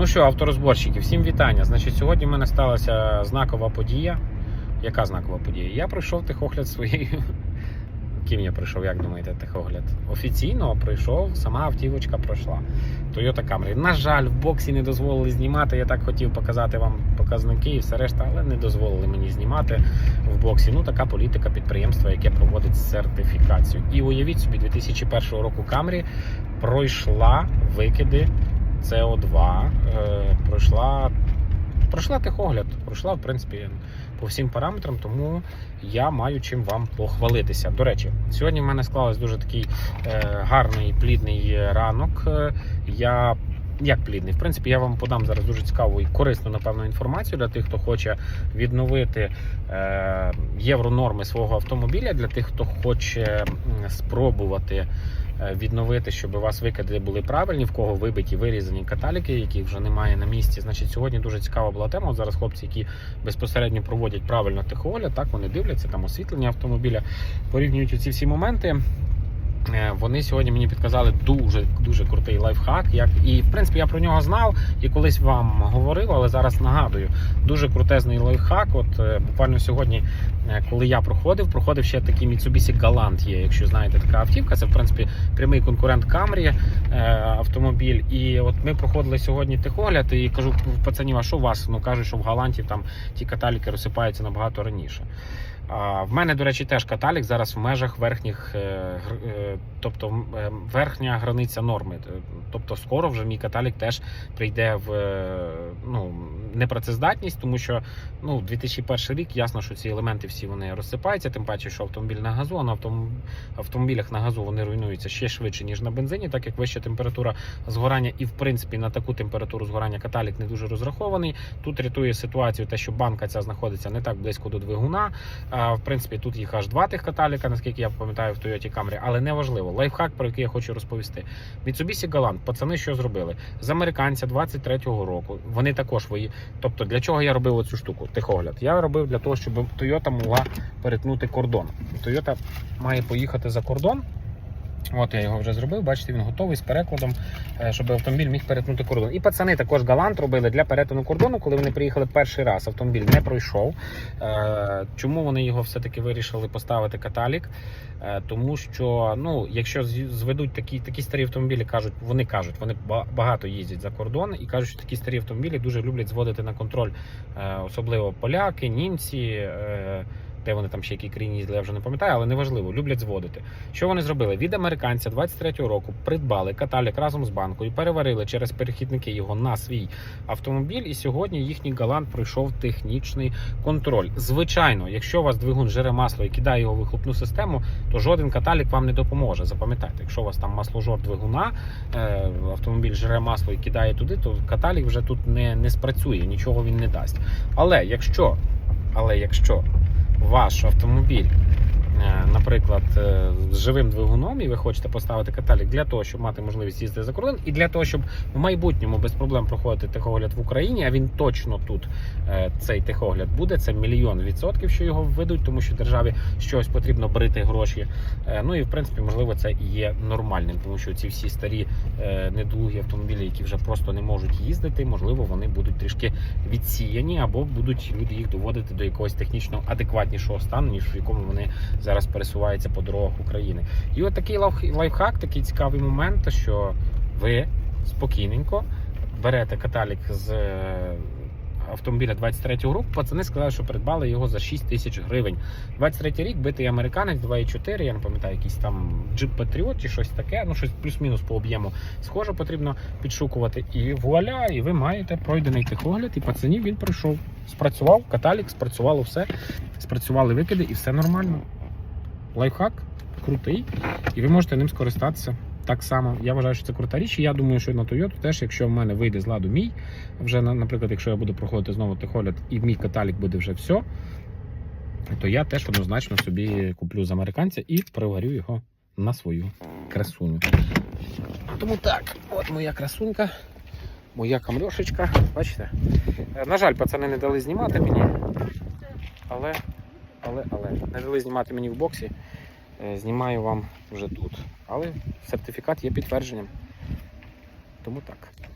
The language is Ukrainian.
Ну що, авторозборщики, всім вітання. Значить, сьогодні в мене сталася знакова подія. Яка знакова подія? Я пройшов техогляд своєю. Ким я прийшов, як думаєте, техогляд? Офіційно прийшов, сама автівочка пройшла. Toyota Camry. На жаль, в боксі не дозволили знімати. Я так хотів показати вам показники і все решта, але не дозволили мені знімати в боксі. Ну, така політика підприємства, яке проводить сертифікацію. І уявіть собі, 2001 року Camry пройшла викиди СО2, е, пройшла, пройшла техогляд, пройшла, в принципі, по всім параметрам, тому я маю чим вам похвалитися. До речі, сьогодні в мене склалось дуже такий е, гарний плідний ранок. Е, Я як плідний? В принципі, я вам подам зараз дуже цікаву і корисну, напевно, інформацію для тих, хто хоче відновити е, євронорми свого автомобіля, для тих, хто хоче спробувати відновити, щоб у вас викиди були правильні, в кого вибиті вирізані каталіки, яких вже немає на місці. Значить, сьогодні дуже цікава була тема. От зараз хлопці, які безпосередньо проводять правильно техогляд, так вони дивляться там освітлення автомобіля, порівнюють оці всі моменти. Е, Вони сьогодні мені підказали дуже дуже крутий лайфхак. Як і в принципі я про нього знав і колись вам говорив, але зараз нагадую. Дуже крутезний лайфхак. От е, буквально сьогодні, е, коли я проходив, проходив ще такий Mitsubishi Galant є. Якщо знаєте, така автівка, це в принципі прямий конкурент Camry автомобіль. І от ми проходили сьогодні техогляд і кажу, пацанів, а що у вас? Ну кажуть, що в Галанті там ті каталіки розсипаються набагато раніше. В мене, до речі, теж каталік зараз в межах верхніх, е, е, тобто е, верхня границя норми. Тобто скоро вже мій каталік теж прийде в ну, непрацездатність, тому що ну, 2001 рік ясно, що ці елементи всі вони розсипаються, тим паче, що автомобіль на газу, а на автомобілях на газу вони руйнуються ще швидше, ніж на бензині, так як вища температура згорання, і в принципі на таку температуру згорання каталік не дуже розрахований. Тут рятує ситуацію те, що банка ця знаходиться не так близько до двигуна. В принципі, тут їх аж два тих каталіка, наскільки я пам'ятаю, в Toyota Camry, але не важливо. Лайфхак, про який я хочу розповісти. Mitsubishi Galant, пацани, що зробили? З американця 23-го року. Вони також вої. Тобто, для чого я робив оцю штуку? Тихогляд. Я робив для того, щоб Toyota могла перетнути кордон. Toyota має поїхати за кордон. От я його вже зробив. Бачите, він готовий з перекладом, е, щоб автомобіль міг перетнути кордон. І пацани також галант робили для перетину кордону, коли вони приїхали перший раз. Автомобіль не пройшов. Е, Чому вони його все-таки вирішили поставити каталік? Е, Тому що, ну, якщо зведуть такі, такі старі автомобілі, кажуть, вони кажуть, вони багато їздять за кордон і кажуть, що такі старі автомобілі дуже люблять зводити на контроль, особливо поляки, німці. Де вони там ще які країні їздили, я вже не пам'ятаю, але неважливо, люблять зводити. Що вони зробили? Від американця 23-го року придбали каталік разом з банкою, переварили через перехідники його на свій автомобіль. І сьогодні їхній галант пройшов технічний контроль. Звичайно, якщо у вас двигун жере масло і кидає його в вихлопну систему, то жоден каталік вам не допоможе. Запам'ятайте, якщо у вас там масложор двигуна, е, автомобіль жере масло і кидає туди, то каталік вже тут не, не спрацює, нічого він не дасть. Але якщо, але якщо ваш автомобіль наприклад, е, з живим двигуном, і ви хочете поставити каталік для того, щоб мати можливість їздити за кордон, і для того, щоб в майбутньому без проблем проходити техогляд в Україні, а він точно тут е, цей техогляд буде. Це мільйон відсотків, що його введуть, тому що державі щось потрібно брити гроші. Е, Ну і в принципі, можливо, це і є нормальним, тому що ці всі старі е, недолугі автомобілі, які вже просто не можуть їздити, можливо, вони будуть трішки відсіяні, або будуть люди їх доводити до якогось технічно адекватнішого стану, ніж в якому вони зараз пересуваються по дорогах України. І от такий лайф- лайфхак, такий цікавий момент, що ви спокійненько берете каталік з е, автомобіля 23-го року. Пацани сказали, що придбали його за 6 тисяч гривень. 23 рік битий американець 2,4, я не пам'ятаю, якийсь там Jeep Patriot чи щось таке, ну щось плюс-мінус по об'єму схоже, потрібно підшукувати. І вуаля, і ви маєте пройдений техогляд, і пацанів він пройшов. Спрацював каталік, спрацювало все, спрацювали викиди, і все нормально. Лайфхак крутий, і ви можете ним скористатися. Так само, я вважаю, що це крута річ. І я думаю, що на Toyota теж, якщо в мене вийде з ладу мій, вже наприклад, якщо я буду проходити знову техогляд і мій каталік буде вже все, то я теж однозначно собі куплю з американця і приварю його на свою красуню. Тому так, от моя красунька, моя камрьошечка. Бачите? Е, На жаль, пацани не дали знімати мені. Але, але, але, не знімати мені в боксі. Е, Знімаю вам вже тут. Але сертифікат є підтвердженням. Тому так.